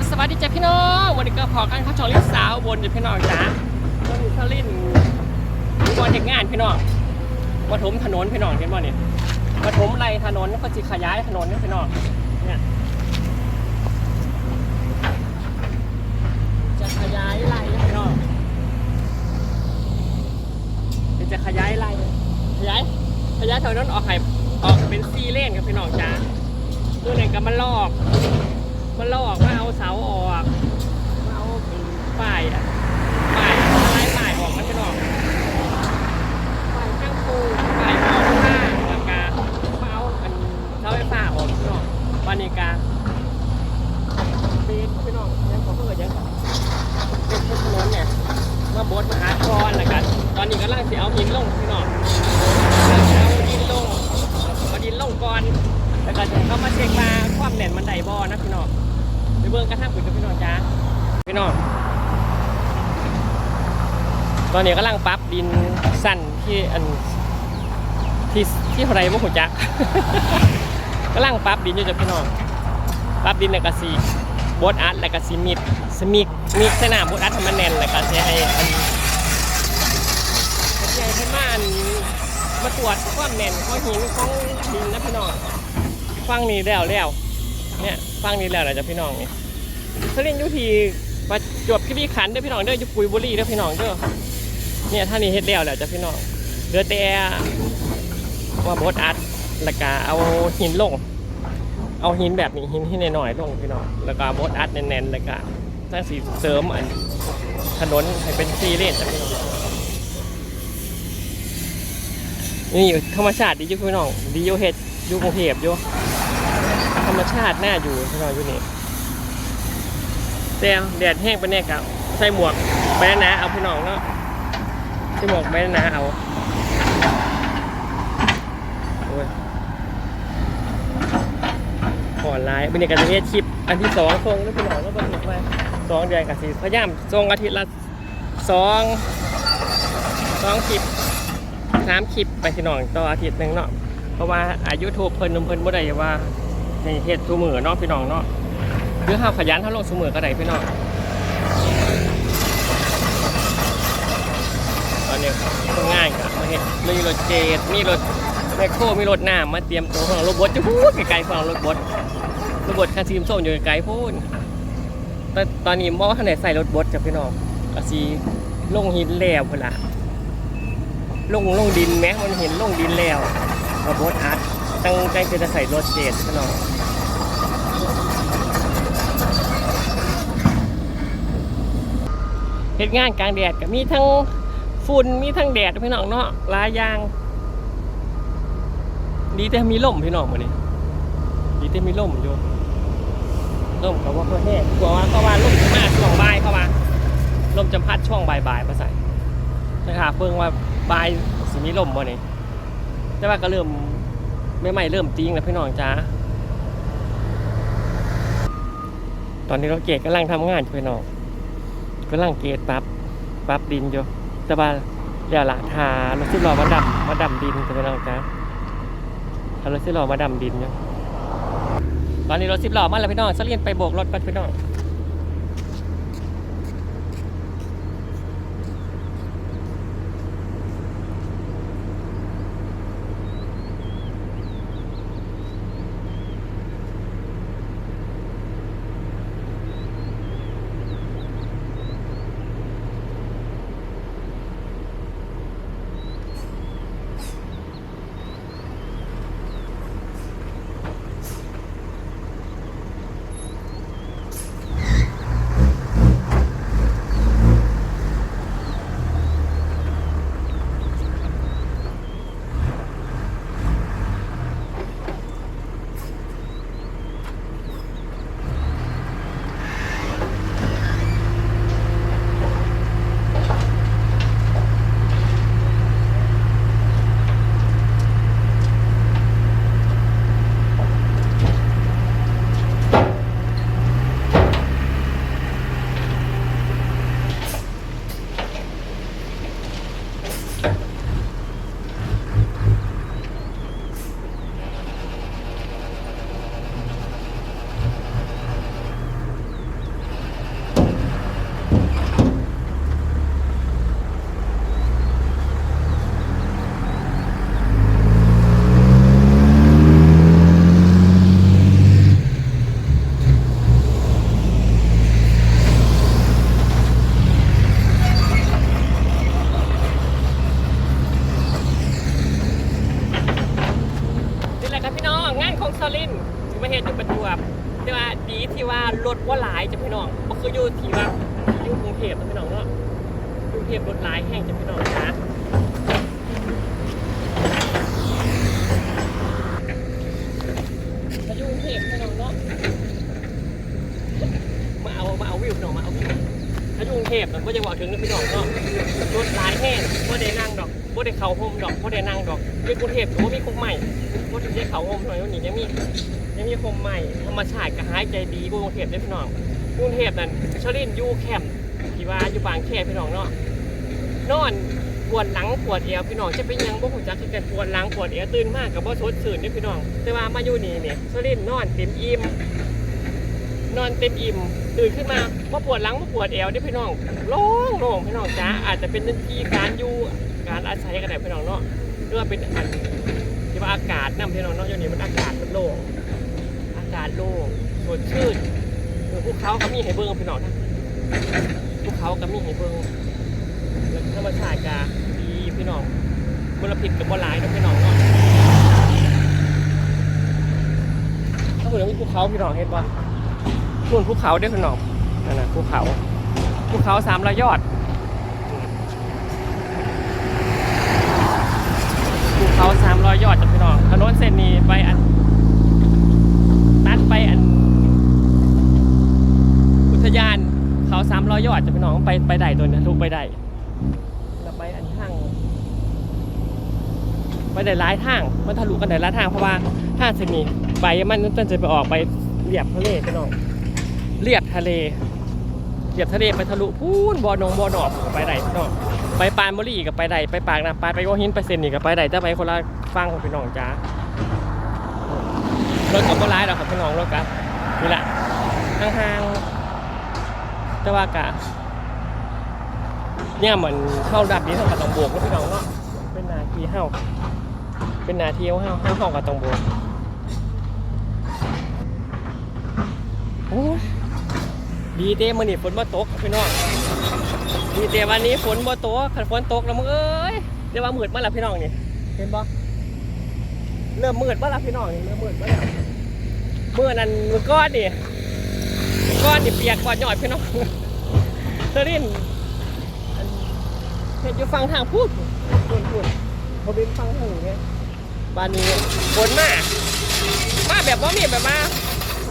บสวัสดีจ้ะพี่น้องวันนี้ก็พอกันข้าชองลิสาวบนจ้ะพี่น้องจ้าก็มีสลินก่อนเด็กงานพี่น้องมาถมถนนพี่น้องเห็นบ่เนี่ยมาถมไรถนนก็จะขยายถนนนี่พี่น้องเนี่ยจะขยายไรพี่น้องจะขยายไรขยายขยายถนนออกให้ออกเป็นซีเลนครับพี่น้องจ้าตัวไหนก็มาลอก มันลอกมาเอาเสาออกมาเอาป้ายอะป้ายอะไรป้ายออกมันจะออกป้ายข้างปูป้ายออกข้างแล้วก็มาเอาอันเสาไฟฟ้าออกพี่น้องบานิกาปีนพี่น้องยังขอเพิ่มยังเป็นถนนเนี่ยมาบดมาหาคอนแล้วกันตอนนี้กำลังจะเอาหินลงพี่น้องกำลังจะเอาดินลงเอาดินลงก่อนแล้วก็จะเข้ามาเช็ค มาความแน่นมันไดบอนะพี่น้องไปเบิ่งกระทั่งปุ๋ยกับพี่น้องจ้าพี่น้องตอนนี้กำลังปรั๊บดินสั้นที่อันที่ที่เท่าไรบ่หูจักกำลังปรั๊บดินอยู่จ้ะพี่น้องปรั๊บดินในกระสีบดอัดแล้วก็สีมิดสมิกมิกสนามบดอัดให้มันแน่นแล้วก็จะให้อันให้ให้มันมาตรวจความแน่นของหินของดินนะพี่น้องฟังนี้แล้วแล้ว เนี่ยฟังนี้แล้วนะจ้ะพี่น้องนี่เขาเล่นยุทีประจวบคีรีขันเด้อพี่น้องเด้ออยู่กุยบุรีเด้อพี่น้องเด้อเนี่ยท่านี้เฮ็ดแล้วแหละจ้ะพี่น้องเหลือแต่ว่าบดอัดแล้วก็เอาหินลง เอาหินแบบนี้หินที่หน่อยๆลงพี่น้องแล้วก็บดอัดแน่นๆแล้วก็ตั้งสีเสริมอันถนนให้เป็นซีเลนจ้ะพี่น้องนี่อยู่ธรรมชาติดีอยู่พี่น้องดีอยู่เฮ็ดอยู่กรุงเทพอยู่ ธรรมชาติน่าอยู่พี่น้องอยู่นี่แต่แดดแห้งไปแน่กับใส่หมวกไปหนาๆเอาพี่น้องเนาะใส่หมวกไปหนาๆเอาโอ้ยออนไลน์เป็นการจะเฮ็ดคลิปอันที่สองส่งแล้วพี่น้องแล้วก็ถึงมาสองเดือนกับสี่พยายามส่งอาทิตย์ละสองสองคลิปสามคลิปไปพี่น้องต่ออาทิตย์หนึ่งเนาะเพราะว่าอายุทูบเพิ่นนำเพิ่นบ่ได้ว่า ในเฮ็ดทุมือเนาะพี่น้องเนาะหรือห้าขยันเท่าลงสมือก็ได้พี่น้องตอนนี้ก็ง่ายกับมาเฮ็ดมีรถเจดมีรถแมคโครมีรถน้ำมาเตรียมตัวของรถบดจะพูดไกลๆของรถบดรถบดคันซีมส้มอยู่ไกลๆพูนแต่ตอนนี้มอท่านไหนใส่รถบดจะพี่น้องก็สีลงหินแล้วพุ่นละลงลงดินแม้มันเห็นลงดินแล้วรถบดอัด ตั้งใจจะใส่รถเจ็ดพี่น้องเหตุงานกลางแดดก็มีทั้งฝุ่นมีทั้งแดดพี่น้องเนาะหลายอย่าง ดีแต่มีลมพี่น้องมานี่ดีที่มีร่มอยู่ร่มเขาว่าเขาแห้งกลัวว่าเขาว่าร่มจะมาช่วงบ่ายเข้ามาร่มจะพัดช่วงบ่ายๆมาใส่นะครับเพิ่งว่าบ่ายสิมีร่มบ่นี่แต่ว่าก็เริ่ม ไม่ใหม่เริ่มจริงแล้วพี่น้องจ้าตอนนี้เราเกตกำลังทำงานอยู่พี่น้องกำลังเกตปรับปรับดินอยู่แต่ว่าเดี๋ยวละทาราซิรอมาดำมาดำดินจะพี่น้องจ้าทาราซิรอมาดำดินอยู่ตอนนี้รถสิบล้อมาแล้วพี่น้องสเลียนไปโบกรถก่อนพี่น้อง อยู่ที่ว่าอยู่กรุงเทพนะพี่น้องเนาะกรุงเทพรถหลายแห่งจะพี่น้องนะถ้าอยู่กรุงเทพพี่น้องเนาะมาเอามาเอาวิวพี่น้องมาเอาวิวถ้าอยู่กรุงเทพมันก็จะบอกถึงนะพี่น้องเนาะรถหลายแห่งบ่ได้นั่งดอกบ่ได้เข้าโฮมดอกบ่ได้นั่งดอกอยู่กรุงเทพถือว่ามีคุกใหม่บ่ได้เข้าโฮมหน่อยวันนี้ยังมียังมีโฮมใหม่ธรรมชาติก็หายใจดีกรุงเทพได้พี่น้อง กรุงเทพนั่นชลินอยู่แคมป์ที่ว่าอยู่บางแคพี่น้องเนาะนอนปวดหลังปวดเอวพี่น้องจะเป็นยังบ่ฮู้จักคือกันปวดหลังปวดเอวตื่นมากก็บ่สดชื่นเด้พี่น้อง แต่ว่ามาอยู่นี่เนี่ยชลินนอนเต็มอิ่มนอนเต็มอิ่มตื่นขึ้นมาบ่ปวดหลังบ่ปวดเอวเด้พี่น้องโล่งโล่งพี่น้องจ้าอาจจะเป็นที่การอยู่การอาศัยกันได้พี่น้องเนาะหรือว่าเป็นอันที่ว่าอากาศนํพี่น้องเนาะอยู่นี่มันอากาศมันโล่งอากาศโล่งสดชื่น เขาก็มีให้เบิ่งพี่น้องภูเขาก็มีให้เบิ่งแล้วธรรมชาติก็ดีพี่น้องมลพิษกับบ่หลายนะพี่น้องเนาะถ้าคุณมีภูเขาพี่น้องเห็นป่ะนู่นภูเขาเด้อพี่น้องนั่นน่ะภูเขาภูเขาสามระยอดภูเขาสามร้อยยอดจ้ะพี่น้องถนนเส้นนี้ไปอัน ตัดไปอัน อุทยานเขาสามร้อยยอดจะ ไปน้องไปไปได้ตัวเนี้ลูกไปได้แล้วไปอันทางไปได้หลายทางมันทะลุกันได้หลายทางเพราะว่าทางเส้นนี้ไปมันต้องจะไปออกไปเรียบทะเลพี่น้องเรียบทะเลเรียบทะเลไปทะลุพูนบอหนองบอหนอกไปได้พี่น้องไปปานบุรีกับไปได้ไปปากน้ำปานไปหัวหินไปเซนนี่กับไปได้จะไปคนละฟังของพี่น้องจ้ารถกับก็ร้ายหรอกครับพี่น้องรถกับนี่แหละห่างๆแต่ว่ากะ เนี่ยเหมือนเข้าดับนี้เท่ากับตองโบกแล้วพี่น้องเนาะเป็นนาทีเฮาเป็นนาทีเฮาเฮาเฮากับตองโบกโอ้ยดีเต้มื่อนี้ฝนมาตกพี่น้องดีเต้วันนี้ฝนมาตกขันฝนตกแล้วมึงเอ้ยเดี๋ยวว่ามืดมาแล้วพี่น้องนี่เห็นปะเริ่มมืดบ้าละพี่น้องนี่เริ่มมืดบ้าแล้วเมื่อนั้นมือก้อนนี่มือก้อนนี่เปียกกว่าหน่อยพี่น้องเธอรินอัน เห็นอยู่ฟังทางพูดพูดพูดเขาเป็นฟังทางอย่างเงี้ยบ้านนี้ฝนมามาแบบว่ามีแบบมา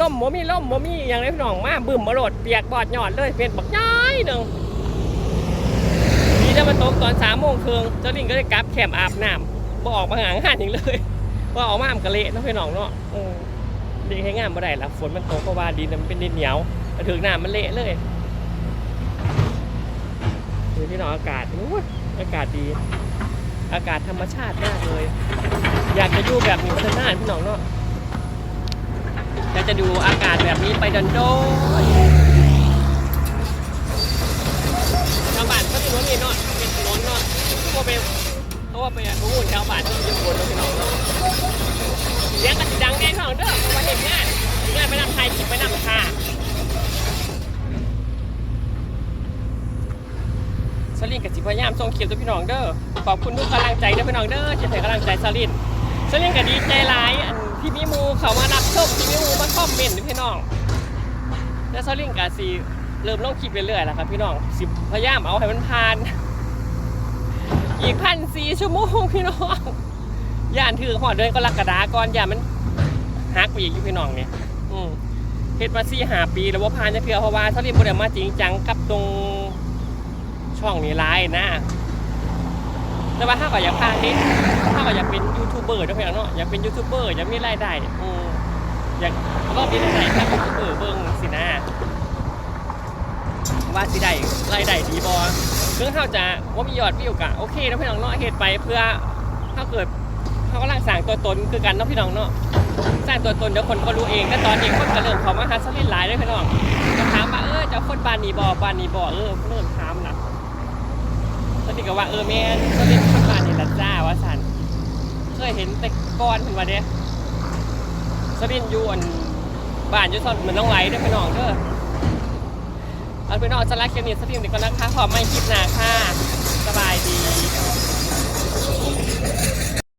ล่มบ่มีล่มบ่มีอย่างไรพี่น้องมาบึ้มมาโหลดเปียกบอดหยอดเลยเป็นบักย้ายหนึ่งนี่จะมาตกตอนสามโมงครึ่งเจ้าลิงก็เลยกลับแคมอาบน้ำบ่ออกมาหางานอีกเลยว่าออกมามันกะเละเนาะพี่น้องเนาะดีให้งานบ่ได้ละฝนมันตกเพราะว่าดินมันเป็นดินเหนียวถึงน้ำมันเละเลย ดูพี่น้องอากาศอู้ยอากาศดี อากาศธรรมชาติมากเลย อยากจะอยู่แบบนี้พัฒนานพี่น้องเนาะอยากจะดูอากาศแบบนี้ไปดันโดาวบ้านเขาถนนนี่เนาะเป็นถนนเนาะเพราะเป็นเพราะว่าเป็นผู้ชาวบ้านที่อยู่บนเนาะพี่น้องเนาะ เสียงกันสิดังแน่นอนเด้อเพราะว่าเห็นงานงานไปนำไทยขิไปนำค่ะสลินกับสิพยายามส่งคลิปตัว พี่น้องเด้อขอบคุณทุกกำลังใจเด้อพี่น้องเด้อที่ให้กำลังใจสลินสลินก็ดีใจหลายอันที่มีหมูเขามารับชมที่มีหมูมาคอมเมนต์พี่น้องแล้วสลินกับสิเริ่มลงคลิปเรื่อยๆแล้วครับพี่น้องสิพยายามเอาให้มันผ่าน อีกพันสี่ชั่วโมงพี่น้องย่านถือหอดเดินก็ลักกระดาก่อนย่านมันหักไปอีกอยู่พี่น้องเนี่ยอืมเฮ็ดมาสี่หาปีแล้วว่าพานจะเพื่อเพราะว่าถ้าเรียนบ่ได้มาจริงจังกับตรงช่องนี้ร้ายนะ แต่ว่าถ้าก็อยากพานี้ถ้าก็อยากเป็นยูทูบเบอร์ด้วยพี่น้องเนาะอยากเป็นยูทูบเบอร์อยากมีรายได้อืมอยากก็มีรายได้ถ้าเป็นยูทูบเบอร์เบิ่งสินะว่าสิได้รายได้ดีบ่เรื่องเขาจะว่ามียอดวิวกะโอเคนะพี่น้องเนาะเฮ็ดไปเพื่อถ้าเกิดเขากำลังสร้างตัวตนคือกันเนาะพี่น้องเนาะสร้างตัวตนเดี๋ยวคนก็รู้เองแต่ตอนนี้คนก็เริ่มเขามาหาสลินหลายเลยพี่น้องก็ถามว่าเออเจ้าคนบานนีบ่บ้านนีบ่เออเริ่มถามนะสลิน ก็ว่าเออแม่นก็เลินคนบ้านนี้ละจ้าว่าสันเคยเห็นแต่ก้อนเพิ่นว่าเด้สลินอยู่อันบ้านอยู่ซ่อนเหมือนน้องไหลเด้อพี่น้องเด้อเอาพี่น้องสลาคลิปนี้สลินเด็กก็นะคะขอไม่คิดหนาค่ะสบายดี